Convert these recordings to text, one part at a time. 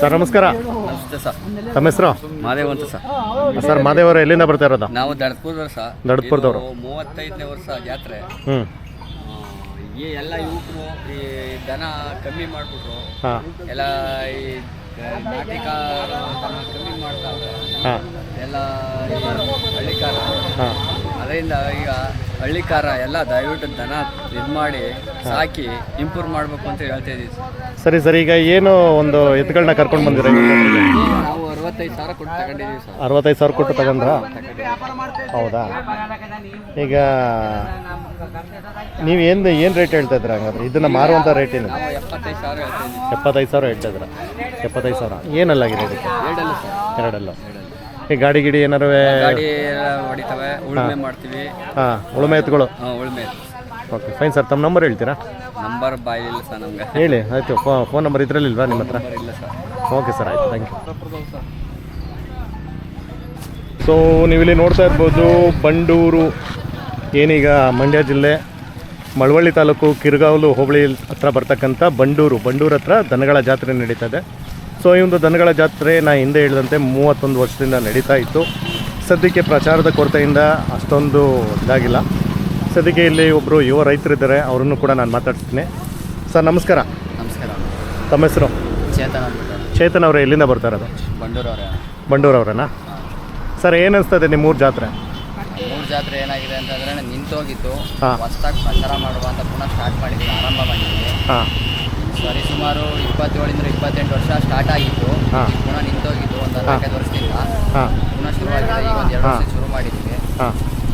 Sir ನಮಸ್ಕಾರ. ನಮಸ್ತೆ sir. ತಮ್ಮ ಹೆಸರು? ಮಾದೇವ್ ಅಂತ ಸರ್. ಸರ್ ಮಾದೇವರು ಎಲ್ಲಿಂದ ಬರ್ತಾ ಇರೋದು? ನಾವು ದಡ್ಪುರ್ದವ್ರು ಸರ್. ದಡ್ಪುರದವ್ರು. ಇದು ಮೂವತ್ತೈದನೇ ವರ್ಷ ಜಾತ್ರೆ. ಹ್ಞೂ ಈ ಎಲ್ಲ ಯುವಕರು ಈ ದನ ಕಮ್ಮಿ ಮಾಡಿಬಿಟ್ರು. ಹಾಂ. ಎಲ್ಲ ಈ ನಾಟಿಕ ದನ ಕಮ್ಮಿ ಮಾಡ್ತಾರೆ. ಹಾಂ. ಎಲ್ಲ ಈ ಹಳ್ಳಿಕಾರ. ಹಾಂ. ಅದರಿಂದ ಈಗ ಹಳ್ಳಿಕಾರ ಎಲ್ಲ ದಯವಿಟ್ಟು ದನ ಇದು ಮಾಡಿ ಸಾಕಿ ಇಂಪ್ರೂವ್ ಮಾಡಬೇಕು ಅಂತ ಹೇಳ್ತಾ ಇದ್ದೀವಿ ಸರಿ ಸರಿ ಈಗ ಏನು ಒಂದು ಎತ್ತುಗಳನ್ನ ಕರ್ಕೊಂಡು ಬಂದಿರ ನಾವು ಅರವತ್ತೈದು ಸಾವಿರ ಕೊಟ್ಟು ತಗೊಂಡಿದ್ದೀವಿ ಸರ್. ಅರವತ್ತೈದು ಸಾವಿರ ಕೊಟ್ಟು ತಗೊಂಡ್ರ? ಹೌದಾ? ಈಗ ನೀವು ಏನು ಏನು ರೇಟ್ ಹೇಳ್ತಾ ಇದ್ದೀರಾ ಹಂಗಾದ್ರೆ? ಇದನ್ನು ಮಾರುವಂಥ ರೇಟ್ ಏನು? ನಾವು ಎಪ್ಪತ್ತೈದು ಸಾವಿರ ಹೇಳ್ತಾ ಇದ್ದೀವಿ ಎಪ್ಪತ್ತೈದು ಸಾವಿರ ಹೇಳ್ತಾ ಇದ್ರ ಎಪ್ಪತ್ತೈದು ಸಾವಿರ. ಏನಲ್ಲಾಗಿದೆ ಇದಕ್ಕೆ? ಎರಡಲ್ಲ ಸರ್. ಎರಡಲ್ಲ. ಈ ಗಾಡಿ ಗಿಡಿ ಏನಾರು ಗಾಡಿ ಎಲ್ಲ ಹೊಡಿತವೆ. ಉಳುಮೆ ಮಾಡ್ತೀವಿ. ಹಾಂ ಉಳುಮೆ ಎತ್ತುಗಳು ಹಾಂ ಉಳುಮೆ. ಓಕೆ ಫೈನ್ ಸರ್ ತಮ್ಮ ನಂಬರ್ ಹೇಳ್ತೀರಾ? ನಂಬರ್ ಬಾಯಿ ಇಲ್ಲ ಸರ್ ನಮ್ಗೆ. ಹೇಳಿ ಆಯಿತು. ಫೋನ್ ನಂಬರ್ ಇದ್ರಲ್ಲಿಲ್ವಾ ನಿಮ್ಮ ಹತ್ರ? ಇಲ್ಲ ಸರ್. ಓಕೆ ಸರ್ ಆಯ್ತು. ಥ್ಯಾಂಕ್ ಯು ಸೊ ನೀವಿಲ್ಲಿ ನೋಡ್ತಾ ಇರ್ಬೋದು ಬಂಡೂರು ಏನೀಗ ಮಂಡ್ಯ ಜಿಲ್ಲೆ ಮಳವಳ್ಳಿ ತಾಲೂಕು ಕಿರ್ಗಾವಲು ಹೋಬಳಿ ಹತ್ರ ಬರ್ತಕ್ಕಂಥ ಬಂಡೂರು. ಬಂಡೂರು ಹತ್ರ ದನಗಳ ಜಾತ್ರೆ ನಡೀತಾ ಇದೆ. ಸೊ ಈ ಒಂದು ದನಗಳ ಜಾತ್ರೆ ನಾ ಹಿಂದೆ ಹೇಳಿದಂತೆ ಮೂವತ್ತೊಂದು ವರ್ಷದಿಂದ ನಡೀತಾ ಇತ್ತು. ಸದ್ಯಕ್ಕೆ ಪ್ರಚಾರದ ಕೊರತೆಯಿಂದ ಅಷ್ಟೊಂದು ಇದಾಗಿಲ್ಲ. ಸದ್ಯಕ್ಕೆ ಇಲ್ಲಿ ಒಬ್ಬರು ಯುವ ರೈತರಿದ್ದಾರೆ ಅವರನ್ನು ಕೂಡ ನಾನು ಮಾತಾಡ್ತೀನಿ ಸರ್ ನಮಸ್ಕಾರ. ನಮಸ್ಕಾರ. ತಮ್ಮ ಹೆಸರು? ಚೇತನ್ ಚೇತನ್ ಅವರೇ ಎಲ್ಲಿಂದ ಬರ್ತಾ ಇರೋದು? ಬಂಡೂರು ಅವರೇ ಬಂಡೂರು ಅವರೇನಾ? ಸರ್ ಏನು ಅನಿಸ್ತದೆ ನಿಮ್ಮೂರು ಜಾತ್ರೆ? ಮೂರು ಜಾತ್ರೆ ಏನಾಗಿದೆ ಅಂತಂದ್ರೆ ನಿಂತೋಗಿತ್ತು ಹಾಂ. ಹೊಸ್ದಾಗಿ ಪ್ರಚಾರ ಮಾಡುವ ಅಂತ ಪುನಃ ಸ್ಟಾರ್ಟ್ ಮಾಡಿದ್ವಿ ಆರಂಭ ಮಾಡಿದ್ವಿ ಹಾಂ. ಸರಿ ಸುಮಾರು ಇಪ್ಪತ್ತೇಳರಿಂದ ಇಪ್ಪತ್ತೆಂಟು ವರ್ಷ ಸ್ಟಾರ್ಟ್ ಆಗಿತ್ತು. ಹಾಂ. ಪುನಃ ನಿಂತೋಗಿತ್ತು ಒಂದು ನಾಲ್ಕೈದು ವರ್ಷದಿಂದ. ಹಾಂ. ಪುನಃ ಆಗಿದೆ ಈಗ ಒಂದು ಎರಡು ವರ್ಷ ಶುರು ಮಾಡಿದ್ವಿ. ಹಾಂ.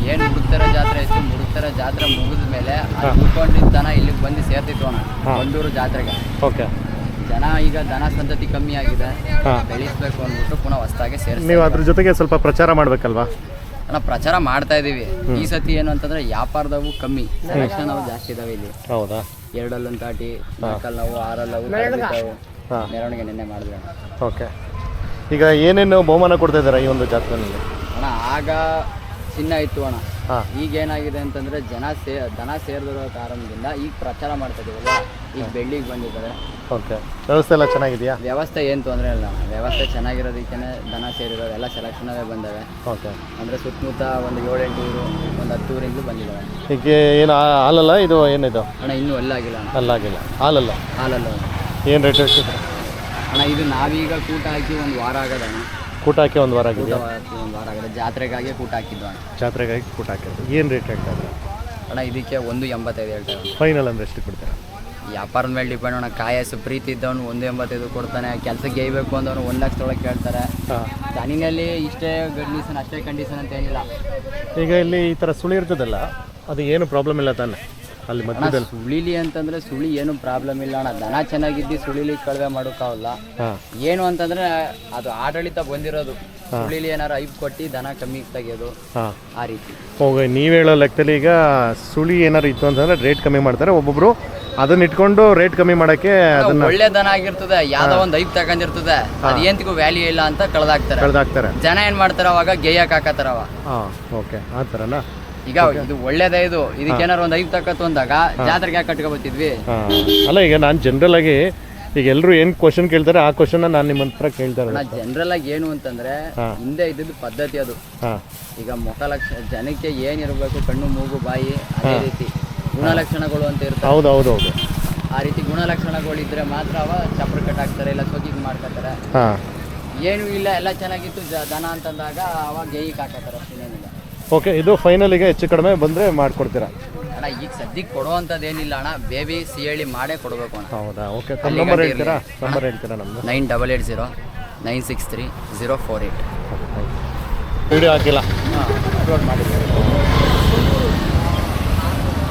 ಏನು ಮುಡುಕ್ತರ ಜಾತ್ರೆ ಇತ್ತು ಮುಡುಕ್ತರ ಜಾತ್ರೆ ಮುಗಿದ ಮೇಲೆ ಉಳ್ಕೊಂಡಿದ್ದನ ಉಳ್ಕೊಂಡಿದ್ದ ದನ ಇಲ್ಲಿಗೆ ಬಂದು ಸೇರ್ತಿತ್ತು ಅಣ್ಣ ಹಾಂ. ಬಂಡೂರು ಜಾತ್ರೆಗೆ. ಓಕೆ. ಜನ ಈಗ ದನ ಸಂತತಿ ಕಮ್ಮಿ ಆಗಿದೆ. ಹಾಂ. ಬೆಳೆಸ್ಬೇಕು ಅಂದ್ಬಿಟ್ಟು ಪುನಃ ಹೊಸ್ದಾಗೆ ಸೇರಿ ನೀವು ಅದ್ರ ಜೊತೆಗೆ ಸ್ವಲ್ಪ ಪ್ರಚಾರ ಮಾಡಬೇಕಲ್ವಾ? ನಾವು ಪ್ರಚಾರ ಮಾಡ್ತಾ ಇದೀವಿ. ಈ ಸತಿ ಏನು ಅಂತಂದ್ರೆ ವ್ಯಾಪಾರದವು ಕಮ್ಮಿ. ಸೆಲೆಕ್ಷನ್ ಅವು ಜಾಸ್ತಿ ಇದಾವೆ ಇಲ್ಲಿ. ಹೌದಾ? ಎರಡಲ್ಲೊಂದು ತಾಟಿ ನಾಲ್ಕಲ್ಲಿ ನಾವು ಆರಲ್ಲಿ ನಾವು ತರಬೇತವು ಹಾಂ. ಮೆರವಣಿಗೆ ನಿನ್ನೆ ಮಾಡಿದ್ವಿ ಅಣ್ಣ. ಓಕೆ. ಈಗ ಏನೇನು ಬಹುಮಾನ ಕೊಡ್ತಾ ಇದ್ದಾರೆ ಈ ಒಂದು ಜಾತ್ರೆಯಲ್ಲಿ ಅಣ್ಣ ಆಗ ಚಿನ್ನ ಇತ್ತು ಅಣ್ಣ. ಹಾಂ. ಈಗ ಏನಾಗಿದೆ ಅಂತಂದ್ರೆ ಜನ ಸೇ ದನ ಸೇರಿದಿರೋ ಕಾರಣದಿಂದ ಈಗ ಪ್ರಚಾರ ಮಾಡ್ತಾ ಇದೀವಲ್ಲ ಈಗ ಬೆಳ್ಳಿಗೆ ಬಂದಿದ್ದಾರೆ. ಓಕೆ. ವ್ಯವಸ್ಥೆ ಎಲ್ಲ ಚೆನ್ನಾಗಿದೆಯಾ? ವ್ಯವಸ್ಥೆ ಏನು ತೊಂದರೆ ಇಲ್ಲ. ವ್ಯವಸ್ಥೆ ಚೆನ್ನಾಗಿರೋದಕ್ಕೆ ದನ ಸೇರಿರೋದು ಎಲ್ಲ ಸೆಲೆಕ್ಷನವೇ ಬಂದವೆ. ಓಕೆ. ಅಂದರೆ ಸುತ್ತಮುತ್ತ ಒಂದು ಏಳೆಂಟು ಊರು ಒಂದು ಹತ್ತು ಊರಿಂದ ಬಂದಿದ್ದಾವೆ ಈಗ ಏನು ಹಾಲಲ್ಲ ಇದು ಏನಿದು? ಅಣ್ಣ ಇನ್ನೂ ಅಲ್ಲಾಗಿಲ್ಲ ಅಣ್ಣ. ಅಲ್ಲಾಗಿಲ್ಲ ಹಾಲಲ್ಲ? ಹಾಲಲ್ಲ. ಏನು ರೇಟ್ ಹೇಳ್ತಿದ್ರು ಅಣ್ಣ ಇದು ನಾವೀಗ ಕೂಟ ಹಾಕಿ ಒಂದು ವಾರ ಆಗದ ಅಣ್ಣ. ಕೂಟ ಹಾಕಿ ಒಂದು ವಾರ ಕೂಟ ಆಗಿದೆಯಾ ಹಾಕಿ ಒಂದು ವಾರ ಆಗದ. ಜಾತ್ರೆಗಾಗಿ ಕೂಟ ಹಾಕಿದ್ದು ಅಣ್ಣ. ಜಾತ್ರೆಗಾಗಿ ಕೂಟ ಹಾಕಿದ್ವಿ ಏನು ರೇಟ್ ಹೇಳ್ತಾ ಇದ್ದಾರೆ? ಅಣ್ಣ ಇದಕ್ಕೆ ಒಂದು ಎಂಬತ್ತೈದು ಹೇಳ್ತಾರೆ ಫೈನಲ್ ಅಂದ್ರೆ ಎಷ್ಟು ಕೊಡ್ತೀರಾ? ವ್ಯಾಪಾರದ ಮೇಲೆ ಡಿಪೆಂಡ್ ಅಣ್ಣ ಕಾಯಸ್ ಪ್ರೀತಿ ಇದ್ದವನು ಒಂದು ಎಂಬತ್ತೈದು ಕೊಡ್ತಾನೆ. ಕೆಲಸಕ್ಕೆ ಗೇಯ್ಬೇಕು ಅಂದವನು ಒಂದು ಲಕ್ಷದೊಳಗೆ ಕೇಳ್ತಾರೆ ತನಿನಲ್ಲಿ ಇಷ್ಟೇ ಕಂಡೀಷನ್ ಅಷ್ಟೇ ಕಂಡೀಷನ್ ಅಂತ ಏನಿಲ್ಲ. ಈಗ ಇಲ್ಲಿ ಈ ಥರ ಸುಳಿ ಇರ್ತದಲ್ಲ ಅದು ಏನು ಪ್ರಾಬ್ಲಮ್ ಇಲ್ಲ ತಾನೆ? ಅಲ್ಲಿ ಮಧ್ಯದಲ್ಲಿ. ಸುಳಿಲಿ ಅಂತಂದ್ರೆ ಸುಳಿ ಏನು ಪ್ರಾಬ್ಲಮ್ ಇಲ್ಲ ಅಣ್ಣ. ದನ ಚೆನ್ನಾಗಿದ್ದು ಸುಳಿಲಿ ಕಳವೆ ಮಾಡೋಕ್ಕಾಗಲ್ಲ ಏನು ಅಂತಂದ್ರೆ ಅದು ಆಡಳಿತ ಬಂದಿರೋದು. ಸುಳಿಲಿ ಏನಾರು ಐಪ್ ಕೊಟ್ಟು ದನ ಕಮ್ಮಿ ತೆಗೆಯೋದು. ಆ ರೀತಿ. ಹೋಗಿ ನೀವು ಹೇಳೋ ಲೆಕ್ಕದಲ್ಲಿ ಈಗ ಸುಳಿ ಏನಾರು ಇತ್ತು ಅಂತಂದ್ರೆ ರೇಟ್ ಕಮ್ಮಿ ಮಾಡ್ತಾರೆ. ಒಬ್ಬೊಬ್ರು ಅದನ್ನ ಇಟ್ಕೊಂಡು ರೇಟ್ ಕಮ್ಮಿ ಮಾಡಕ್ಕೆ ಅದನ್ನ ಒಳ್ಳೆ ದನ ಆಗಿರ್ತದೆ ಯಾವ್ದೋ ಒಂದ್ ಐಪ್ ತಗೊಂಡಿರ್ತದೆ ಅದು ವ್ಯಾಲ್ಯೂ ಇಲ್ಲ ಅಂತ ಕಳ್ದಾಕ್ತಾರೆ. ಕಳೆದಾಕ್ತಾರೆ. ಜನ ಏನ್ ಮಾಡ್ತಾರ ಅವಾಗ ಗೇಯಕ್ ಹಾಕತ್ತಾರ ಅವ ಹಾಂ ಓಕೆ ಆ ಥರನಾ ಈಗ ಇದು ಒಳ್ಳೇದ ಇದು. ಇದಕ್ಕೇನಾರು ಒಂದ್ ಐಪ್ ತಕ್ಕತ್ತು ಅಂದಾಗ ಜಾತ್ರೆಗೆ ಯಾಕೆ ಕಟ್ಕೊಬತ್ತಿದ್ವಿ? ಹಾಂ. ಅಲ್ಲ ಈಗ ನಾನು ಜನರಲ್ ಆಗಿ ಈಗ ಎಲ್ಲರೂ ಏನು ಕ್ವಶನ್ ಕೇಳ್ತಾರೆ ಆ ಕ್ವಶನ್ ನಾನು ನಿಮ್ಮ ಹತ್ರ ಕೇಳ್ತಾ ನಾ ಇರೋದು ಜನರಲ್ ಆಗಿ ಏನು ಅಂತಂದ್ರೆ. ಹಿಂದೆ ಇದ್ದಿದ್ದು ಪದ್ಧತಿ ಅದು. ಹಾಂ. ಈಗ ಮುಖ ಲಕ್ಷ ಜನಕ್ಕೆ ಏನಿರಬೇಕು ಕಣ್ಣು ಮೂಗು ಬಾಯಿ ಅದೇ ರೀತಿ. ಗುಣಲಕ್ಷಣಗಳು ಅಂತ ಇರ್ತವೆ ಹೌದು ಹೌದು ಹೌದು ಆ ರೀತಿ ಗುಣಲಕ್ಷಣಗಳು ಇದ್ರೆ ಮಾತ್ರ ಅವ ಚಪ್ರ ಕಟ್ ಹಾಕ್ತಾರೆ ಇಲ್ಲ ಸೊಗಿಗ್ ಮಾಡ್ಕೊತಾರೆ. ಹಾಂ. ಏನು ಇಲ್ಲ ಎಲ್ಲ ಚೆನ್ನಾಗಿತ್ತು ಜ- ದನ ಅಂತಂದಾಗ ಅವಾಗ ಗೇಯಿಗೆ ಹಾಕತ್ತಾರೆ ಅಷ್ಟೇನಿಲ್ಲ ಓಕೆ ಇದು ಫೈನಲಿಗೆ ಹೆಚ್ಚು ಕಡಿಮೆ ಬಂದರೆ ಮಾಡಿಕೊಡ್ತೀರಾ? ಅಣ್ಣ ಈಗ ಸದ್ಯಕ್ಕೆ ಕೊಡುವಂಥದ್ದು ಏನಿಲ್ಲ ಅಣ್ಣ ಬೇಬಿ ಸಿಹಳಿ ಮಾಡೇ ಕೊಡಬೇಕು ಅಣ್ಣ. ಹೌದಾ? ಓಕೆ ತಮ್ಮ ನಂಬರ್ ಹೇಳ್ತೀರಾ? ನಂಬರ್ ಹೇಳ್ತೀರಾ ನಮ್ಮದು nine double eight zero nine six three zero four eight video ಹಾಕಿಲ್ಲ. ಅಪ್ಲೋಡ್ ಮಾಡಿದ್ದೀವಿ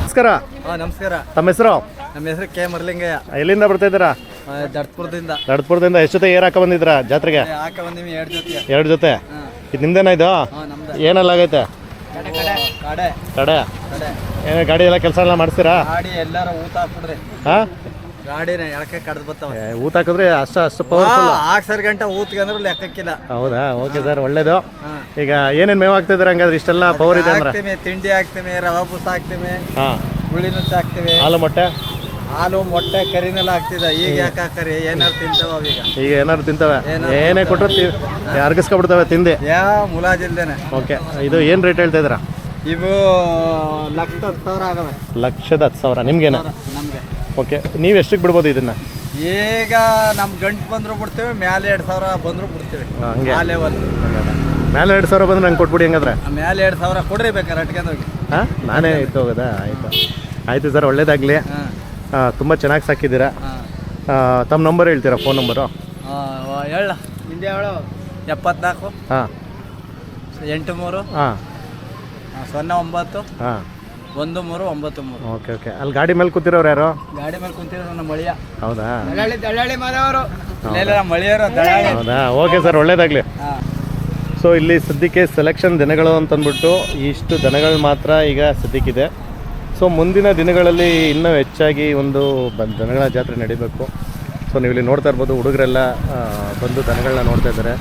ನಮಸ್ಕಾರ. ಹಾಂ ನಮಸ್ಕಾರ. ತಮ್ಮ ಹೆಸರು? ನಮ್ಮ ಹೆಸರು ಕೆ ಮರ್ಲಿಂಗಯ್ಯ. ಎಲ್ಲಿಂದ ಬರ್ತಾ ಇದ್ದೀರಾ ದಡ್ಪುರದಿಂದ. ದಡ್ಪುರದಿಂದ ಎಷ್ಟು ಜೊತೆ ಏರ್ ಹಾಕ ಬಂದಿದ್ದೀರಾ ಜಾತ್ರೆಗೆ? ಹಾಕ ಬಂದಿವಿ ಎರಡು ಜೊತೆ. ಎರಡು ಜೊತೆ? ಇದು ನಿಮ್ದೇನಾ ಇದು? ಹಾಂ ನಮ್ದು. ಏನೆಲ್ಲ ಆಗೈತೆ? ಕಡೆ. ಕಡೆ. ಕಡೆ. ಏನು ಗಾಡಿ ಎಲ್ಲ ಕೆಲಸ ಎಲ್ಲ ಮಾಡಿಸ್ತೀರಾ? ಗಾಡಿ ಎಲ್ಲಾರ ಊತ ಹಾಕ್ಬಿಡ್ರಿ ಹಾಂ? ಗಾಡಿನ ಎಳಕೆ ಕಡ್ದು ಬರ್ತಾವ ಊತ ಹಾಕಿದ್ರೆ ಅಷ್ಟು ಅಷ್ಟು ಪವರ್ಫುಲ್ ಆಕ್ಸರ್ ಗಂಟೆ ಊತ್ಗೆ ಅಂದ್ರೆ ಲೆಕ್ಕಕ್ಕಿಲ್ಲ. ಹೌದಾ? ಓಕೆ ಸರ್ ಒಳ್ಳೇದು. ಹಾಂ. ಈಗ ಏನೇನು ಮೇವು ಹಾಕ್ತಿದ್ದೀರಾ ಹಂಗಾದ್ರೆ? ಇಷ್ಟೆಲ್ಲ ಪವರ್ ಇದೆ ಅಂದ್ರೆ? ಹಾಕ್ತೀವಿ ತಿಂಡಿ ಹಾಕ್ತೀವಿ ರವಾ ಬೂಸ ಹಾಕ್ತೀವಿ ಹಾಂ. ಹುಳಿ ನುಚ್ಚು ಹಾಕ್ತೀವಿ. ಹಾಲು ಮೊಟ್ಟೆ? ಹಾಲು ಮೊಟ್ಟೆ ಕರಿನೆಲ್ಲ ಹಾಕ್ತಿದ್ದ. ಈಗ ಯಾಕೆ ಹಾಕರಿ? ಏನಾರು ತಿಂತಾವ ಈಗ. ಈಗ ಏನಾದ್ರು ತಿಂತವೆ? ಏನೇ ಕೊಟ್ಟರು ತಿ ಅರ್ಗಿಸ್ಕೊಬಿಡ್ತವೆ ತಿಂದೆ ಯಾ ಮುಲಾಜಿಲ್ದೇನೆ. ಓಕೆ ಇದು ಏನು ರೇಟ್ ಹೇಳ್ತಾ ಇದ್ದೀರಾ? ಇವು ಲಕ್ಷದ ಹತ್ತು ಸಾವಿರ ಆಗವೆ. ಲಕ್ಷದ ಹತ್ತು ಸಾವಿರ. ನಿಮ್ಗೇನ? ನಮಗೆ. ಓಕೆ ನೀವು ಎಷ್ಟಕ್ಕೆ ಬಿಡ್ಬೋದು ಇದನ್ನ? ಈಗ ನಮ್ಮ ಗಂಟು ಬಂದ್ರು ಬಿಡ್ತೇವೆ ಮ್ಯಾಲೆ ಎರಡು ಸಾವಿರ ಬಂದ್ರು ಬಿಡ್ತೇವೆ. ಹಂಗೆ. ಆ ಲೆವೆಲ್ ಮೇಲೆ ಎರಡು ಸಾವಿರ ಬಂದ್ರೆ ನಂಗೆ ಕೊಟ್ಬಿಡಿ ಹಂಗಂದ್ರೆ. ಮ್ಯಾಲೆ ಎರಡು ಸಾವಿರ ಕೊಡ್ರಿ ಬೇಕಾರೆ ಅಟ್ಕೊಂಡೋಗಿ ಹಾಂ ನಾನೇ ಇತ್ತು ಹೋಗೋದಾ? ಆಯಿತು. ಆಯಿತು ಸರ್ ಒಳ್ಳೇದಾಗಲಿ. ತುಂಬ ಚೆನ್ನಾಗಿ ಸಾಕಿದ್ದೀರಾ? ತಮ್ಮ ನಂಬರ್ ಹೇಳ್ತೀರಾ ಫೋನ್ ನಂಬರು? ಹೇಳ. ಹೇಳು. ಎಪ್ಪತ್ನಾಲ್ಕು. ಹಾಂ. ಎಂಟು ಮೂರು. ಹಾಂ. ಸೊನ್ನೆ ಒಂಬತ್ತು ಹಾಂ. ಒಂದು ಮೂರು ಒಂಬತ್ತು ಮೂರು. Okay okay. ಅಲ್ಲಿ ಗಾಡಿ ಮೇಲೆ ಕೂತಿರೋರು ಯಾರು? ಗಾಡಿ ಮೇಲೆ ಕೂತಿರೋ ನಮ್ಮ ಮಳಿಯ. ಹೌದಾ? ದಳ್ಳಾಳಿ ದಳ್ಳಾಳಿ ಮನೆಯವರು ನಮ್ಮ ಮಳಿಯವರು ದಳ್ಳಾಳಿ. ಹೌದಾ? ಓಕೆ ಸರ್ ಒಳ್ಳೇದಾಗಲಿ. ಸೊ ಇಲ್ಲಿ ಸದ್ಯಕ್ಕೆ ಸೆಲೆಕ್ಷನ್ ದಿನಗಳು ಅಂತಂದ್ಬಿಟ್ಟು ಇಷ್ಟು ದನಗಳು ಮಾತ್ರ ಈಗ ಸದ್ಯಕ್ಕಿದೆ. ಸೊ ಮುಂದಿನ ದಿನಗಳಲ್ಲಿ ಇನ್ನೂ ಹೆಚ್ಚಾಗಿ ಒಂದು ಬ- ದನಗಳ ಜಾತ್ರೆ ನಡಿಬೇಕು. ಸೊ ನೀವು ಇಲ್ಲಿ ನೋಡ್ತಾ ಇರ್ಬೋದು ಹುಡುಗರೆಲ್ಲ ಆ, ಬಂದು ದನಗಳನ್ನ ನೋಡ್ತಾ ಇದ್ದಾರೆ.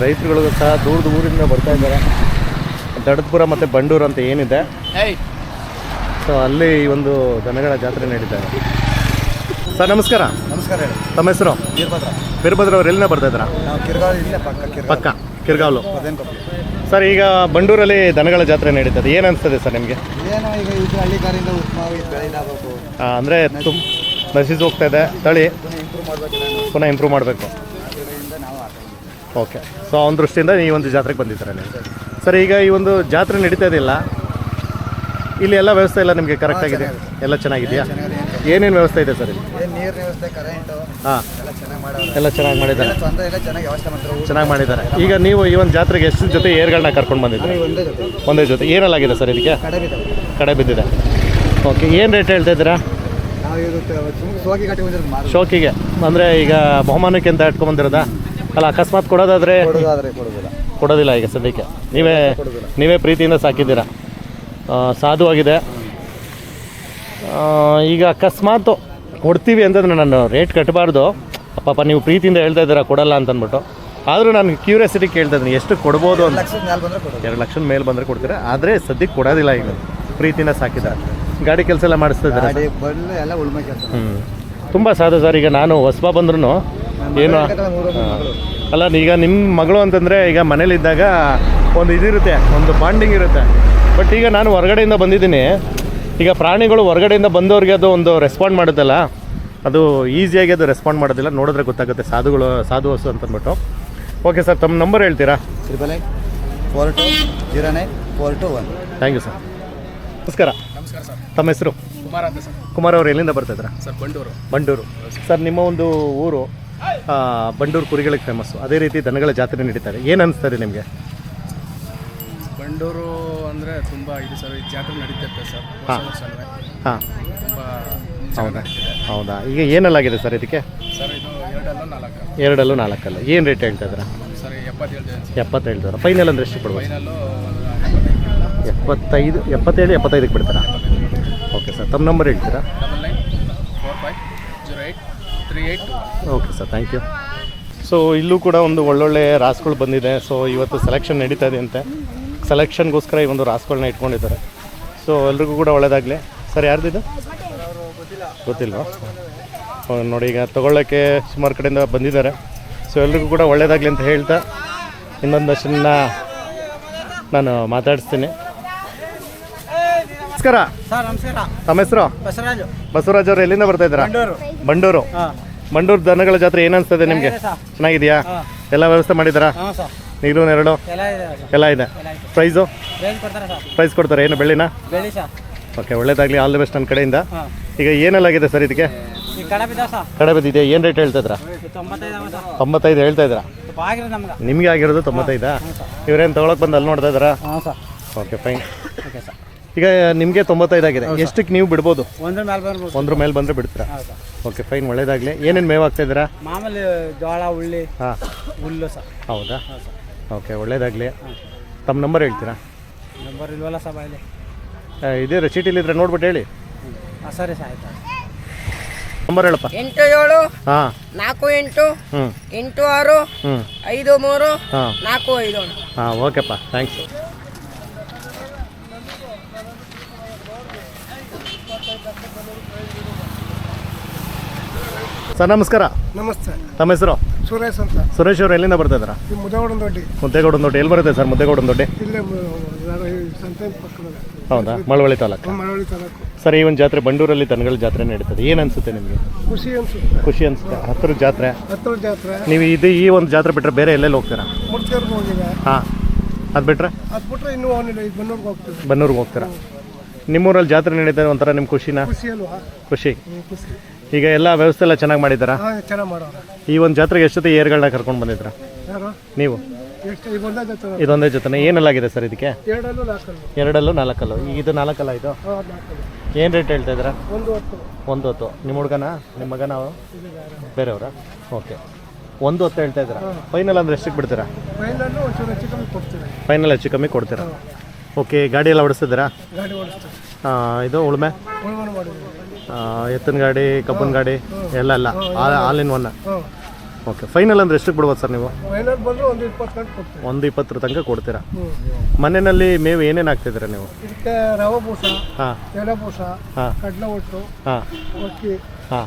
ರೈತರುಗಳಿಗೂ ಸಹ ದೂರ ಊರಿಂದ ಬರ್ತಾ ಇದ್ದಾರೆ. ದಡದ್ಪುರ ಮತ್ತು ಬಂಡೂರು ಅಂತ ಏನಿದೆ. ಸೊ ಅಲ್ಲಿ ಈ ಒಂದು ದನಗಳ ಜಾತ್ರೆ ನಡೀತಾ ಇದೆ. ಸರ್ ನಮಸ್ಕಾರ. ನಮಸ್ಕಾರ ಹೇಳಿ. ತಮ್ಮ ಹೆಸರು? ವೀರಭದ್ರ. ವೀರಭದ್ರ ಅವ್ರು ಎಲ್ಲಿನ ಬರ್ತಾ ಇದ್ರ ನಾವು ಕಿರ್ಗಾವ್ ಇಲ್ಲೇ ಪಕ್ಕ ಕಿರ್ಗಾವ್. ಪಕ್ಕ ಕಿರ್ಗಾವ್ಲು. ಸರ್ ಈಗ ಬಂಡೂರಲ್ಲಿ ದನಗಳ ಜಾತ್ರೆ ನಡೀತದೆ. ಏನು ಅನಿಸ್ತದೆ ಸರ್ ನಿಮಗೆ? ಏನೋ ಈಗ ಇದು ಹಳ್ಳಿಕಾರಿಂದ ಉತ್ತಮವಾಗಿ ಬೆಳೆದಾಗಬೇಕು ಅಂದರೆ ತುಂಬ ನಶಿಸಿ ಹೋಗ್ತಾ ಇದೆ. ತಳಿ? ಪುನಃ ಇಂಪ್ರೂವ್ ಮಾಡಬೇಕು ನಾನು. ಪುನಃ ಇಂಪ್ರೂವ್ ಮಾಡಬೇಕು. ಅದರಿಂದ ನಾವು ಓಕೆ ಸೊ ಅವನ ದೃಷ್ಟಿಯಿಂದ ಈ ಒಂದು ಜಾತ್ರೆಗೆ ಬಂದಿದ್ದಾರೆ ನೀವು? ಸರ್ ಈಗ ಈ ಒಂದು ಜಾತ್ರೆ ನಡೀತಾ ಇದೆಯಲ್ಲ ಇಲ್ಲಿ ಎಲ್ಲ ವ್ಯವಸ್ಥೆ ಎಲ್ಲ ನಿಮಗೆ ಕರೆಕ್ಟ್ ಆಗಿದೆ? ಎಲ್ಲ ಚೆನ್ನಾಗಿದೆಯಾ? ಏನೇನು ವ್ಯವಸ್ಥೆ ಇದೆ ಸರ್ ಇಲ್ಲಿ? ನೀರಿನ ವ್ಯವಸ್ಥೆ ಕರೆಂಟು ಹಾಂ. ಎಲ್ಲ ಚೆನ್ನಾಗಿ ಮಾಡೋದು ಎಲ್ಲ ಚೆನ್ನಾಗಿ ಮಾಡಿದ್ದಾರೆ. ತೊಂದರೆ ಇಲ್ಲ ಚೆನ್ನಾಗಿ ವ್ಯವಸ್ಥೆ ಮಾಡ್ತಾರೆ. ಚೆನ್ನಾಗಿ ಮಾಡಿದ್ದಾರೆ. ಈಗ ನೀವು ಈ ಒಂದು ಜಾತ್ರೆಗೆ ಎಷ್ಟು ಜೊತೆ ಏರ್ಗಳನ್ನ ಕರ್ಕೊಂಡು ಬಂದಿದ್ದೀರಿ? ಒಂದೇ ಜೊತೆ. ಒಂದೇ ಜೊತೆ. ಏನಲ್ಲಾಗಿದೆ ಸರ್ ಇದಕ್ಕೆ? ಕಡೆ ಬಿದ್ದಾವೆ. ಕಡೆ ಬಿದ್ದಿದೆ. ಓಕೆ ಏನು ರೇಟ್ ಹೇಳ್ತಾ ಇದ್ದೀರಾ? ನಾವು ಇದು ಸುಮ್ಮನೆ ಕಟ್ಟಿ ಬಂದಿರೋದು ಮಾರು ಶೋಕಿಗೆ ಅಂದರೆ ಈಗ ಬಹುಮಾನಕ್ಕೆ ಅಂತ ಇಟ್ಕೊಂಡ್ಬಂದಿರೋದಾ ಅಲ್ಲ ಅಕಸ್ಮಾತ್ ಕೊಡೋದಾದರೆ? ಕೊಡೋದಾದ್ರೆ ಕೊಡೋದಿಲ್ಲ ಕೊಡೋದಿಲ್ಲ ಈಗ ಸದ್ಯಕ್ಕೆ. ನೀವೇ ನೀವೇ ಪ್ರೀತಿಯಿಂದ ಸಾಕಿದ್ದೀರಾ? ಸಾಧುವಾಗಿದೆ. ಈಗ ಅಕಸ್ಮಾತ್ ಕೊಡ್ತೀವಿ ಅಂತಂದ್ರೆ ನಾನು ರೇಟ್ ಕಟ್ಟಬಾರ್ದು ಪಾಪ ನೀವು ಪ್ರೀತಿಯಿಂದ ಹೇಳ್ತಾ ಇದ್ದೀರಾ ಕೊಡಲ್ಲ ಅಂತ ಅಂದ್ಬಿಟ್ಟು ಆದರೂ ನಾನು ಕ್ಯೂರಿಯಾಸಿಟಿ ಕೇಳ್ತಾ ಇದ್ದೀನಿ ಎಷ್ಟು ಕೊಡ್ಬೋದು ಅಂತ. ಎರಡು ಲಕ್ಷದ ಮೇಲೆ ಬಂದರೆ ಕೊಡ್ತೀರಾ? ಆದರೆ ಸದ್ಯಕ್ಕೆ ಕೊಡೋದಿಲ್ಲ ಈಗ. ಪ್ರೀತಿಯಿಂದ ಸಾಕಿದ್ದಾರೆ? ಗಾಡಿ ಕೆಲಸ ಎಲ್ಲ ಮಾಡಿಸ್ತಾ ಇದ್ದಾರೆ ಹ್ಞೂ ತುಂಬ ಸಾಧು ಸರ್ ಈಗ ನಾನು ಹೊಸಬ ಬಂದ್ರೂ ಏನು. ಅಲ್ಲ ಈಗ ನಿಮ್ಮ ಮಗಳು ಅಂತಂದರೆ ಈಗ ಮನೇಲಿದ್ದಾಗ ಒಂದು ಇದಿರುತ್ತೆ ಒಂದು ಬಾಂಡಿಂಗ್ ಇರುತ್ತೆ. ಬಟ್ ಈಗ ನಾನು ಹೊರಗಡೆಯಿಂದ ಬಂದಿದ್ದೀನಿ. ಈಗ ಪ್ರಾಣಿಗಳು ಹೊರಗಡೆಯಿಂದ ಬಂದವ್ರಿಗೆ ಅದು ಒಂದು ರೆಸ್ಪಾಂಡ್ ಮಾಡುತ್ತಲ್ಲ ಅದು ಈಸಿಯಾಗಿ ಅದು ರೆಸ್ಪಾಂಡ್ ಮಾಡೋದಿಲ್ಲ. ನೋಡಿದ್ರೆ ಗೊತ್ತಾಗುತ್ತೆ ಸಾಧುಗಳು ಸಾಧು ಹಸು ಅಂತಂದ್ಬಿಟ್ಟು. ಓಕೆ ಸರ್ ತಮ್ಮ ನಂಬರ್ ಹೇಳ್ತೀರಾ? Triple eight four two zero nine four two one. Thank you sir ನಮಸ್ಕಾರ. ನಮಸ್ಕಾರ ಸರ್ ತಮ್ಮ ಹೆಸರು? ಕುಮಾರ್ ಅಂತ ಸರ್ ಕುಮಾರ್ ಅವರು ಎಲ್ಲಿಂದ ಬರ್ತಾಯಿದ್ರ ಸರ್ ಬಂಡೂರು. ಬಂಡೂರು. ಸರ್ ನಿಮ್ಮ ಒಂದು ಊರು? ಬಂಡೂರು ಕುರಿಗಳಿಗೆ ಫೇಮಸ್ಸು ಅದೇ ರೀತಿ ದನಗಳ ಜಾತ್ರೆ ನಡೀತಾರೆ. ಏನು ಅನಿಸ್ತದೆ ನಿಮಗೆ? ಬಂಡೂರು ಅಂದರೆ ತುಂಬ ಇದು ಸರ್ ಈ ಜಾತ್ರೆ ನಡೀತಿರ್ತದೆ ಸರ್ ಹಾಂ. ಹಾಂ. ಹೌದಾ? ಹೌದಾ? ಈಗ ಏನಲ್ಲಾಗಿದೆ ಸರ್ ಇದಕ್ಕೆ? ಸರ್ ಇದು ಎರಡಲ್ಲೂ ನಾಲ್ಕು. ಎರಡಲ್ಲೂ ನಾಲ್ಕಲ್ಲ. ಏನು ರೇಟ್ ಹೇಳ್ತಾ ಇದ್ದೀರಾ? ಸರ್ ಎಪ್ಪತ್ತು ಎಪ್ಪತ್ತೇಳು ಸರ್. ಎಪ್ಪತ್ತು ಹೇಳ್ತಾರ ಫೈನಲ್ ಅಂದರೆ ಎಷ್ಟು ಕೊಡ್ಬೋದು ಎಪ್ಪತ್ತೈದು. ಎಪ್ಪತ್ತೇಳು ಎಪ್ಪತ್ತೈದಕ್ಕೆ ಬಿಡ್ತಾರಾ? Okay sir. ತಮ್ಮ ನಂಬರ್ ಹೇಳ್ತೀರಾ double nine four five zero eight three eight okay sir thank you so ಇಲ್ಲೂ ಕೂಡ ಒಂದು ಒಳ್ಳೊಳ್ಳೆ ರಾಸ್ಗಳು ಬಂದಿದೆ. ಸೊ ಇವತ್ತು ಸೆಲೆಕ್ಷನ್ ನಡೀತಾ ಇದೆ ಅಂತೆ. ಸೆಲೆಕ್ಷನ್ಗೋಸ್ಕರ ಈ ಒಂದು ರಾಸ್ಗಳನ್ನ ಇಟ್ಕೊಂಡಿದ್ದಾರೆ. ಸೊ ಎಲ್ರಿಗೂ ಕೂಡ ಒಳ್ಳೆಯದಾಗಲಿ ಸರ್ ಯಾರ್ದಿದು ಗೊತ್ತಿಲ್ವಾ? ನೋಡಿ ಈಗ ತೊಗೊಳ್ಳೋಕ್ಕೆ ಸುಮಾರು ಕಡೆಯಿಂದ ಬಂದಿದ್ದಾರೆ. ಸೊ ಎಲ್ರಿಗೂ ಕೂಡ ಒಳ್ಳೇದಾಗಲಿ ಅಂತ ಹೇಳ್ತಾ ಇನ್ನೊಂದಷ್ಟನ್ನ ನಾನು ಮಾತಾಡಿಸ್ತೀನಿ. ನಮಸ್ಕಾರ. ಸರ್ ನಮಸ್ಕಾರ. ತಮ್ಮ ಹೆಸರು? ಬಸವರಾಜ್. ಬಸವರಾಜ್ ಅವರು ಎಲ್ಲಿಂದ ಬರ್ತಾ ಇದ್ದೀರಾ? ಬಂಡೂರು. ಬಂಡೂರು. ಹಾಂ. ಮಂಡೂರು ದನಗಳ ಜಾತ್ರೆ ಏನನ್ಸ್ತದೆ ನಿಮಗೆ? ಚೆನ್ನಾಗಿದೆಯಾ? ಎಲ್ಲ ವ್ಯವಸ್ಥೆ ಮಾಡಿದಾರಾ? ನೀರು ನೆರಳು ಎಲ್ಲ ಇದೆ ಪ್ರೈಸು ಪ್ರೈಸ್ ಕೊಡ್ತಾರೆ ಏನು ಬೆಳ್ಳಿನ? ಓಕೆ ಒಳ್ಳೇದಾಗಲಿ. ಆಲ್ ದಿ ಬೆಸ್ಟ್ ನನ್ನ ಕಡೆಯಿಂದ. ಈಗ ಏನೆಲ್ಲಾಗಿದೆ ಸರ್ ಇದಕ್ಕೆ? ಕಡೆ ಬಿದ್ದಿದೆ ಏನು ರೇಟ್ ಹೇಳ್ತಾ ಇದ್ರಾ? ತೊಂಬತ್ತೈದು ಹೇಳ್ತಾ ಇದ್ರಾ? ನಿಮಗೆ. ಆಗಿರೋದು ತೊಂಬತ್ತೈದಾ? ಇವರೇನು ತೊಗೊಳಕ್ಕೆ ಬಂದು ಅಲ್ಲಿ ನೋಡ್ತಾ ಇದ್ದಾರಾ ಓಕೆ ಫೈನ್ ಓಕೆ ಸರ್. ಈಗ ನಿಮಗೆ ತೊಂಬತ್ತೈದು ಆಗಿದೆ ಎಷ್ಟಕ್ಕೆ ನೀವು ಬಿಡ್ಬೋದು? ಒಂದ್ರ ಮೇಲೆ ಬರ್ಬೋದು ಒಂದ್ರ ಮೇಲೆ ಬಂದರೆ ಬಿಡ್ತೀರಾ? ಹೌದು ಓಕೆ ಫೈನ್ ಒಳ್ಳೇದಾಗಲಿ. ಏನೇನು ಮೇವು ಆಗ್ತಾ ಇದ್ದೀರಾ? ಮಾಮೂಲಿ ಜೋಳ ಉಳ್ಳಿ ಹಾಂ. ಹುಲ್ಲು ಸರ್. ಹೌದಾ? ಹಾಂ ಸರ್. ಓಕೆ ಒಳ್ಳೇದಾಗಲಿ. ತಮ್ಮ ನಂಬರ್ ಹೇಳ್ತೀರಾ? ನಂಬರ್ ಇಲ್ವಲ್ಲ ಸರ್ ಬಾಯಲ್ಲಿ? ಆ, ಇದೇ ರಸೀಟಿಲಿದ್ರೆ ನೋಡ್ಬಿಟ್ಟು ಹೇಳಿ. ಹಾಂ ಸರಿ ಸರ್ ಆಯ್ತು. ನಂಬರ್ ಹೇಳಪ್ಪ. ಎಂಟು ಏಳು ಹಾಂ. ನಾಲ್ಕು ಎಂಟು ಹ್ಞೂ ಎಂಟು ಆರು ಹ್ಞೂ ಐದು ಮೂರು ಹಾಂ. ನಾಲ್ಕು ಐದು. ಹಾಂ ಓಕೆಪ್ಪ. ಥ್ಯಾಂಕ್ಸ್ ಸರ್ ನಮಸ್ಕಾರ. ನಮಸ್ತೆ. ತಮ್ಮ ಹೆಸರು? ಸುರೇಶ್ ಅಂತ. ಸುರೇಶ್ ಅವರು ಎಲ್ಲಿಂದ ಬರ್ತಾ ಇದ್ದಾರಾ? ಈ ಮುದಗೌಡನ ದೊಡ್ಡಿ. ಮುದ್ದೇಗೌಡನ ದೊಡ್ಡಿ. ಎಲ್ಲಿ ಬರುತ್ತೆ ಸರ್ ಮುದ್ದೇಗೌಡನ ದೊಡ್ಡಿ? ಇಲ್ಲೇ ಸಂತೆ ಪಕ್ಕದಲ್ಲಿ. ಹೌದಾ? ಮಳವಳ್ಳಿ ತಾಲೂಕು? ಮಳವಳ್ಳಿ ತಾಲೂಕು. ಸರ್ ಈ ಒಂದು ಜಾತ್ರೆ ಬಂಡೂರಲ್ಲಿ ತನಗಳ ಜಾತ್ರೆ ನಡೀತದೆ. ಏನು ಅನ್ಸುತ್ತೆ ನಿಮಗೆ? ಖುಷಿ ಅನ್ಸುತ್ತೆ. ಖುಷಿ ಅನ್ಸುತ್ತೆ. ಹತ್ತಿರ ಜಾತ್ರೆ. ಹತ್ತಿರ ಜಾತ್ರೆ. ನೀವು ಇದು ಈ ಒಂದು ಜಾತ್ರೆ ಬಿಟ್ಟರೆ ಬೇರೆ ಎಲ್ಲೆಲ್ಲಿ ಹೋಗ್ತೀರಾ? ಮುಡ್ಕೇರ್ಗೆ ಹೋಗಿದೆ ಹಾಂ. ಅದು ಬಿಟ್ಟರೆ ಅದು ಬಿಟ್ರೆ ಇನ್ನೂ ಅವನಿಲ್ಲ ಈಗ ಬನ್ನೂರ್ಗೆ ಹೋಗ್ತೀವಿ. ಬನ್ನೂರಿಗೆ ಹೋಗ್ತೀರಾ? ನಿಮ್ಮೂರಲ್ಲಿ ಜಾತ್ರೆ ನಡೀತಾರೆ ಒಂಥರ ನಿಮ್ಮ ಖುಷಿನಾ? ಖುಷಿ ಅಲ್ವಾ? ಖುಷಿ. ಖುಷಿ. ಈಗ ಎಲ್ಲ ವ್ಯವಸ್ಥೆ ಎಲ್ಲ ಚೆನ್ನಾಗಿ ಮಾಡಿದ್ದಾರಾ? ಹಾಂ ಚೆನ್ನಾಗಿ ಮಾಡೋರು. ಈ ಒಂದು ಜಾತ್ರೆಗೆ ಎಷ್ಟೊತ್ತಿಗೆ ಏರ್ಗಳನ್ನ ಕರ್ಕೊಂಡು ಬಂದಿದ್ರ ಯಾರು? ನೀವು? ಎಷ್ಟು ಈಗ ಒಂದೇ ಜಾತ್ರೆ ಇದೊಂದೇ ಜೊತೆ ಏನಲ್ಲಾಗಿದೆ ಸರ್ ಇದಕ್ಕೆ? ಎರಡಲ್ಲೂ ನಾಲ್ಕಲ್ಲು. ಎರಡಲ್ಲೂ ನಾಲ್ಕಲ್ಲು. ಈಗ ಇದು ನಾಲ್ಕಲ್ಲ ಇದು? ಏನ್ ನಾಲ್ಕಲ್ಲು. ಏನು ರೇಟ್ ಹೇಳ್ತಾ ಇದ್ದೀರಾ? ಒಂದು ಹೊತ್ತು. ಒಂದು ಹೊತ್ತು. ನಿಮ್ಮ ಹುಡುಗನ? ನಿಮ್ಮ ಮಗನ ಬೇರೆಯವ್ರ? ಓಕೆ. ಒಂದು ಹೊತ್ತು ಹೇಳ್ತಾ ಇದ್ದೀರಾ? ಫೈನಲ್ ಅಂದ್ರೆ ಎಷ್ಟಕ್ಕೆ ಬಿಡ್ತೀರಾ? ಫೈನಲ್ಲು ಒಂಚೂರು ಹೆಚ್ಚು ಕಮ್ಮಿ ಕೊಡ್ತೀವಿ. ಫೈನಲ್ ಹೆಚ್ಚು ಕಮ್ಮಿ ಕೊಡ್ತೀರಾ? ಓಕೆ ಗಾಡಿ ಎಲ್ಲ ಓಡಿಸ್ತಿದ್ದೀರಾ? ಗಾಡಿ ಓಡಿಸ್ತೀವಿ. ಆ, ಇದು ಉಳುಮೆ? ಎತ್ತಿನ ಗಾಡಿ ಕಬ್ಬನ್ ಗಾಡಿ ಎಲ್ಲ ಎಲ್ಲ. All in one okay final ಅಂದ್ರೆ ಎಷ್ಟಕ್ಕೆ ಬಿಡ್ಬೋದು ಸರ್ ನೀವು? ಫೈನಲ್ ಬಂದರೆ ಒಂದು ಇಪ್ಪತ್ತು ಗಂಟೆ ಕೊಡ್ತೀವಿ. ಒಂದು ಇಪ್ಪತ್ತರ ತನಕ ಕೊಡ್ತೀರಾ? ಮನೆಯಲ್ಲಿ ಮೇವು ಏನೇನು ಹಾಕ್ತಿದ್ದೀರಾ ನೀವು? ಇದಕ್ಕೆ ರವೆ ಬೂಸ ಹಾಂ. ಎಲೆ ಬೂಸ ಹಾಂ. ಕಡಲೆ ಒಟ್ಟು ಹಾಂ. ಅಕ್ಕಿ. ಹಾಂ.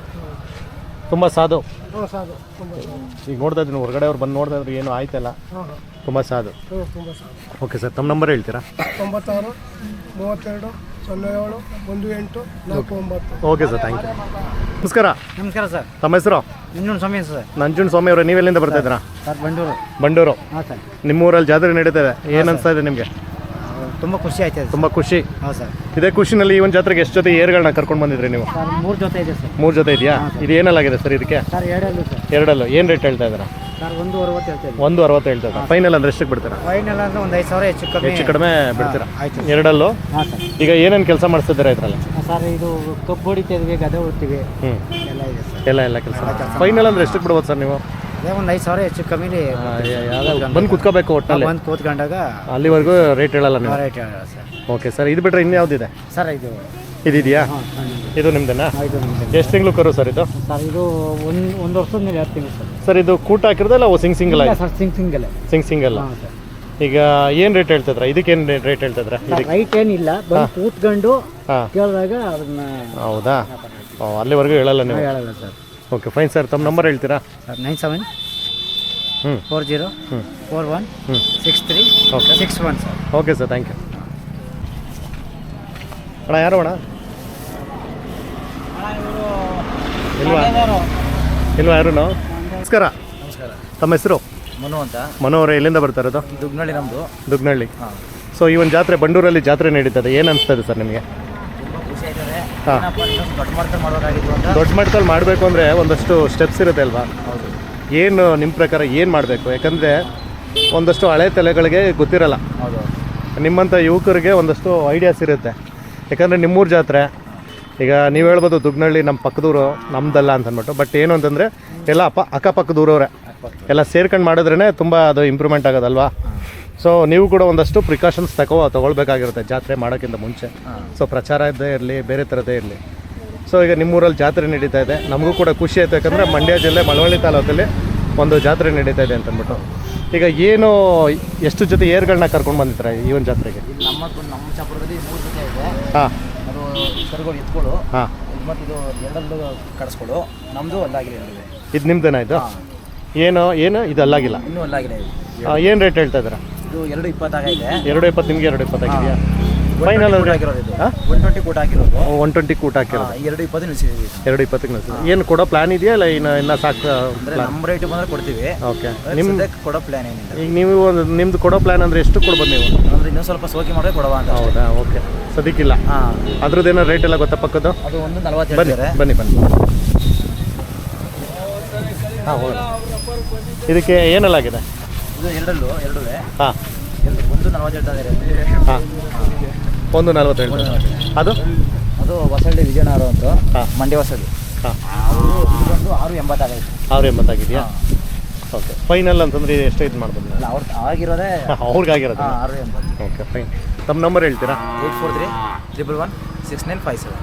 ತುಂಬ ಸಾಧು. ಹ್ಞೂ ತುಂಬ ಸಾಕು ಈಗ ನೋಡ್ತಾ ಇದ್ದೀನಿ ಹೊರಗಡೆ ಅವ್ರು ಬಂದು ನೋಡ್ತಾ ಇದ್ರು ಏನೂ ಆಯ್ತಲ್ಲ. ತುಂಬಾ ಹಾಂ. ತುಂಬ ಸಾಧು. ಹ್ಞೂ ತುಂಬ ಸಾಕು ಓಕೆ ಸರ್ ತಮ್ಮ ನಂಬರ್ ಹೇಳ್ತೀರಾ? ತೊಂಬತ್ತಾರು ಮೂವತ್ತೆರಡು ಸೊನ್ನೆ ಏಳು ಒಂದು ಎಂಟು ನಾಲ್ಕು ಒಂಬತ್ತು. ಓಕೆ ಸರ್ ಥ್ಯಾಂಕ್ ಯು ನಮಸ್ಕಾರ. ನಮಸ್ಕಾರ ಸರ್ ತಮ್ಮ ಹೆಸರು? ಇನ್ನೊಂದು ಸ್ವಾಮಿ ಸರ್ ನಂಜುಂಡ ಸ್ವಾಮಿ ಅವರು ನೀವೆಲ್ಲಿಂದ ಬರ್ತಾ ಇದ್ದೀರಾ? ಸರ್ ಬಂಡೂರು. ಬಂಡೂರು. ಹಾಂ ಸರ್ ನಿಮ್ಮೂರಲ್ಲಿ ಜಾತ್ರೆ ನಡೀತದೆ ಏನು ಅನಿಸ್ತಾ ಇದೆ ನಿಮಗೆ? ತುಂಬ ಖುಷಿ ಆಯ್ತು ತುಂಬ ಖುಷಿ. ಹೌದು ಸರ್. ಇದೇ ಖುಷಿನಲ್ಲಿ ಈ ಒಂದು ಜಾತ್ರೆಗೆ ಎಷ್ಟು ಜೊತೆ ಏರ್ಗಳನ್ನ ಕರ್ಕೊಂಡು ಬಂದಿದ್ರಿ ನೀವು? ಸರ್ ಮೂರು ಜೊತೆ ಇದೆ ಸರ್. ಮೂರು ಜೊತೆ ಇದೆಯಾ? ಇದು ಏನಲ್ಲಾಗಿದೆ ಸರ್ ಇದಕ್ಕೆ? ಸರ್ ಎರಡಲ್ಲೂ ಸರ್. ಎರಡಲ್ಲೂ. ಏನು ರೇಟ್ ಹೇಳ್ತಾ ಇದ್ದೀರಾ? ಸರ್ ಒಂದು ಅರವತ್ತು ಹೇಳ್ತೀವಿ ಒಂದು ಅರವತ್ತು ಹೇಳ್ತಾ ಸರ್. ಫೈನಲ್ ಅಂದ್ರೆ ಎಷ್ಟಕ್ಕೆ ಬಿಡ್ತೀರಾ? ಫೈನಲ್ ಅಂದ್ರೆ ಒಂದು ಐದು ಸಾವಿರ ಹೆಚ್ಚು ಕಮ್ಮಿ ಹೆಚ್ಚು ಕಡಿಮೆ ಬಿಡ್ತೀರಾ? ಆಯ್ತು ಎರಡಲ್ಲೂ? ಹಾಂ ಸರ್. ಈಗ ಏನೇನು ಕೆಲಸ ಮಾಡಿಸ್ತಿದ್ದೀರಾ ಇದರಲ್ಲಿ? ಸರ್ ಇದು ಕಬ್ಬು ಹೊಡಿತೀವಿ ಗದೆ ಹೊಡ್ತೀವಿ ಹ್ಞೂ ಎಲ್ಲ ಇದೆ ಸರ್. ಎಲ್ಲ ಎಲ್ಲ ಕೆಲಸ. ಫೈನಲ್ ಅಂದ್ರೆ ಎಷ್ಟಕ್ಕೆ ಬಿಡ್ಬೋದು ಸರ್ ನೀವು? ಅದೇ ಒಂದು ಐದು ಸಾವಿರ ಹೆಚ್ಚು ಕಮ್ಮಿ ಬಂದು ಕುತ್ಕೋಬೇಕು ಒಟ್ಟಿನಲ್ಲಿ ಬಂದು ಕೂತ್ಕೊಂಡಾಗ ಅಲ್ಲಿವರೆಗೂ ರೇಟ್ ಹೇಳಲ್ಲ ನೀವು? Rate sir. ಓಕೆ ಸರ್ ಇದು ಬಿಟ್ರೆ ಇನ್ನು ಯಾವುದಿದೆ? ಸರ್ ಇದು ಇದಿದೆಯಾ? ಇದು ನಿಮ್ದೇನಾ. ಎಷ್ಟು ತಿಂಗಳು ಕರು ಸರ್ ಇದು? ಸರ್ ಇದು ಒಂದು ಒಂದು ವರ್ಷದ ಮೇಲೆ ಎರಡು ತಿಂಗಳು ಸರ್? ಸರ್ ಇದು ಕೂಟ ಹಾಕಿರೋದಲ್ಲ sing single sir sing single sing single ಈಗ ಏನು ರೇಟ್ ಹೇಳ್ತಿದ್ರ? ಇದಕ್ಕೇನು ರೇಟ್ ಹೇಳ್ತಿದ್ರ? ರೈಟ್ ಏನಿಲ್ಲ ಬಂದು ಕೂತ್ಕೊಂಡು ಕೇಳಿದಾಗ ಅದನ್ನ ಹೌದಾ? ಅಲ್ಲಿವರೆಗೂ ಹೇಳಲ್ಲ ನೀವು? ಹೇಳಲ್ಲ ಸರ್. ಓಕೆ ಫೈನ್ ಸರ್ ತಮ್ಮ ನಂಬರ್ ಹೇಳ್ತೀರಾ? ಸರ್ ನೈನ್ ಸೆವೆನ್ ಹ್ಞೂ ಫೋರ್ ಜೀರೋ ಹ್ಞೂ ಫೋರ್ ಒನ್ ಹ್ಞೂ six three okay six one sir okay sir thank you ಅಣ್ಣ ಯಾರು ಅಣ್ಣ? ಇಲ್ವಾ? ಇಲ್ವಾ ಯಾರು ನಮಸ್ಕಾರ. ನಮಸ್ಕಾರ. ತಮ್ಮ ಹೆಸರು? ಮನು ಅಂತ. ಮನು ಅವರೇ ಎಲ್ಲಿಂದ ಬರ್ತಾ ಇರೋದು? ದುಗ್ನಳ್ಳಿ ನಮ್ಮದು ದುಗ್ನಳ್ಳಿ. ಹಾಂ. ಸೊ ಈ ಒಂದು ಜಾತ್ರೆ ಬಂಡೂರಲ್ಲಿ ಜಾತ್ರೆ ನಡೀತದೆ. ಏನು ಅನಿಸ್ತದೆ ಸರ್ ನಿಮಗೆ ತುಂಬ ಖುಷಿ ಆಯ್ತದೆ ಹಾ. ಏನಪ್ಪ ಇನ್ನೊಂದು ದೊಡ್ಡ ಮಾಡಬೇಕಾಗಿತ್ತು ಅಂತ? ದೊಡ್ಡ ಮಟ್ಟದಲ್ಲಿ ಮಾಡಬೇಕು ಅಂದರೆ ಒಂದಷ್ಟು ಸ್ಟೆಪ್ಸ್ ಇರುತ್ತೆ ಅಲ್ವಾ? ಹೌದು. ಏನು ನಿಮ್ಮ ಪ್ರಕಾರ ಏನು ಮಾಡಬೇಕು? ಯಾಕಂದರೆ ಒಂದಷ್ಟು ಹಳೆ ತಲೆಗಳಿಗೆ ಗೊತ್ತಿರಲ್ಲ. ಹೌದು. ನಿಮ್ಮಂಥ ಯುವಕರಿಗೆ ಒಂದಷ್ಟು ಐಡಿಯಾಸ್ ಇರುತ್ತೆ. ಯಾಕಂದರೆ ನಿಮ್ಮೂರ ಜಾತ್ರೆ ಈಗ ನೀವು ಹೇಳ್ಬೋದು ದುಗ್ನಳ್ಳಿ ನಮ್ಮ ಪಕ್ಕದೂರು ನಮ್ಮದಲ್ಲ ಅಂತ ಅಂದ್ಬಿಟ್ಟು ಬಟ್ ಏನು ಅಂತಂದರೆ ಎಲ್ಲ ಅಪ್ಪ ಅಕ್ಕಪಕ್ಕದೂರವ್ರೆ. ಎಲ್ಲ ಸೇರ್ಕೊಂಡು ಮಾಡಿದ್ರೇ ತುಂಬ ಅದು ಇಂಪ್ರೂವ್ಮೆಂಟ್ ಆಗೋದಲ್ವಾ? ಸೊ ನೀವು ಕೂಡ ಒಂದಷ್ಟು ಪ್ರಿಕಾಷನ್ಸ್ ತಗೋ ತಗೊಳ್ಬೇಕಾಗಿರುತ್ತೆ. ಜಾತ್ರೆ ಮಾಡೋಕ್ಕಿಂತ ಮುಂಚೆ. ಸೊ ಪ್ರಚಾರ ಇದ್ದೇ ಇರಲಿ ಬೇರೆ ಥರದ್ದೇ ಇರಲಿ. ಸೊ ಈಗ ನಿಮ್ಮೂರಲ್ಲಿ ಜಾತ್ರೆ ನಡೀತಾ ಇದೆ. ನಮಗೂ ಕೂಡ ಖುಷಿ ಆಯಿತು. ಯಾಕಂದರೆ ಮಂಡ್ಯ ಜಿಲ್ಲೆ ಮಳವಳ್ಳಿ ತಾಲೂಕಲ್ಲಿ ಒಂದು ಜಾತ್ರೆ ನಡೀತಾ ಇದೆ ಅಂತಂದ್ಬಿಟ್ಟು. ಈಗ ಏನು ಎಷ್ಟು ಜೊತೆ ಏರ್ಗಳನ್ನ ಕರ್ಕೊಂಡು ಬಂದಿದ್ದಾರೆ ಈ ಒಂದು ಜಾತ್ರೆಗೆ? ನಮ್ಮ ನಮ್ಮ ಚಾಪುರದಲ್ಲಿ ಮೂರು ಜೊತೆ ಇದೆ. ಹಾಂ. ಅದು ಕರುಗಳು ಎತ್ಕೊಳ್ಳು. ಹಾಂ. ಮತ್ತು ಇದು ಎರಡಲ್ಲೂ ಕಡಿಸ್ಕೊಳ್ಳು ನಮ್ಮದು ಇದು. ನಿಮ್ದೇನಾ ಇದು? ಏನು ಏನು ಇದು ಅಲ್ಲಾಗಿಲ್ಲ? ಇನ್ನೂ ಅಲ್ಲಾಗಿದೆ ಏನು ರೇಟ್ ಹೇಳ್ತಾ ಇದ್ದೀರಾ? ಇದು ಎರಡು ಇಪ್ಪತ್ತಾಗಿದೆ ಎರಡು ಇಪ್ಪತ್ತು ನಿಮಗೆ ಎರಡು ಇಪ್ಪತ್ತಾಗಿದೆಯಾ ಫೈನಲ್ ಒನ್ ಟ್ವೆಂಟಿ ಕೂಟ ಹಾಕಿರೋದು ಒನ್ ಟ್ವೆಂಟಿ ಕೂಟ ಹಾಕಿರೋದು. ಎರಡು ಇಪ್ಪತ್ತು ನಿಲ್ಸಿದ್ದೀವಿ ಎರಡು ಇಪ್ಪತ್ತು ನಿಲ್ಸಿದೆ ಏನು ಕೊಡೋ ಪ್ಲಾನ್ ಇದೆಯಾ ಇಲ್ಲ ಇನ್ನು ಇನ್ನ ಸಾಕು ಅಂದರೆ ನಮ್ಮ ರೇಟ್ ಬಂದರೆ ಕೊಡ್ತೀವಿ. ಓಕೆ ನಿಮ್ಮ ಕೊಡೋ ಪ್ಲಾನ್ ಏನಿಲ್ಲ. ಈಗ ನೀವು ಒಂದು ನಿಮ್ದು ಕೊಡೋ ಪ್ಲಾನ್ ಅಂದರೆ ಎಷ್ಟು ಕೊಡ್ಬೋದು ನೀವು? ಅಂದ್ರೆ ಇನ್ನೂ ಸ್ವಲ್ಪ ಸೋಕಿ ಮಾಡಿದ್ರೆ ಕೊಡುವ ಅಂತ ಹೌದಾ? ಓಕೆ ಸದ್ಯಕ್ಕಿಲ್ಲ. ಹಾಂ. ಅದ್ರದ್ದೇನೋ ರೇಟ್ ಎಲ್ಲ ಗೊತ್ತಾ ಪಕ್ಕದ್ದು? ಅದು ಒಂದು ನಲ್ವತ್ತು ಬನ್ನಿ ಬನ್ನಿ ಬನ್ನಿ. ಹಾಂ ಹೋಗೋಣ. ಇದಕ್ಕೆ ಏನೆಲ್ಲಾಗಿದೆ ಇದು ಎರಡಲ್ಲೂ ಎರಡೂ ಹಾಂ. ಎರಡು ಒಂದು ನಲ್ವತ್ತು ಹೇಳ್ತಾ ಹಾಂ. ಒಂದು ನಲ್ವತ್ತು ಹೇಳ್ತಾರೆ ಅದು? ಅದು ಹೊಸಳ್ಳಿ ವಿಜಯನಗರ ಅಂತ. ಹಾಂ. ಮಂಡ್ಯ ಹೊಸಳ್ಳಿ ಹಾಂ. ಅವರು ಆರು ಎಂಬತ್ತಾಗೈತೆ ಆರು ಎಂಬತ್ತಾಗಿದೆಯಾ? ಓಕೆ ಫೈನಲ್ ಅಂತಂದ್ರೆ ಎಷ್ಟು ಇದು ಮಾಡ್ಬೋದು ಅಲ್ಲ ಅವ್ರು ಆಗಿರೋದೇ ಅವ್ರಿಗಾಗಿರೋದು ಆರು ಎಂಬತ್ತು. ಓಕೆ ಫೈನ್ ತಮ್ಮ ನಂಬರ್ ಹೇಳ್ತೀರಾ? Eight four three triple one six nine five seven.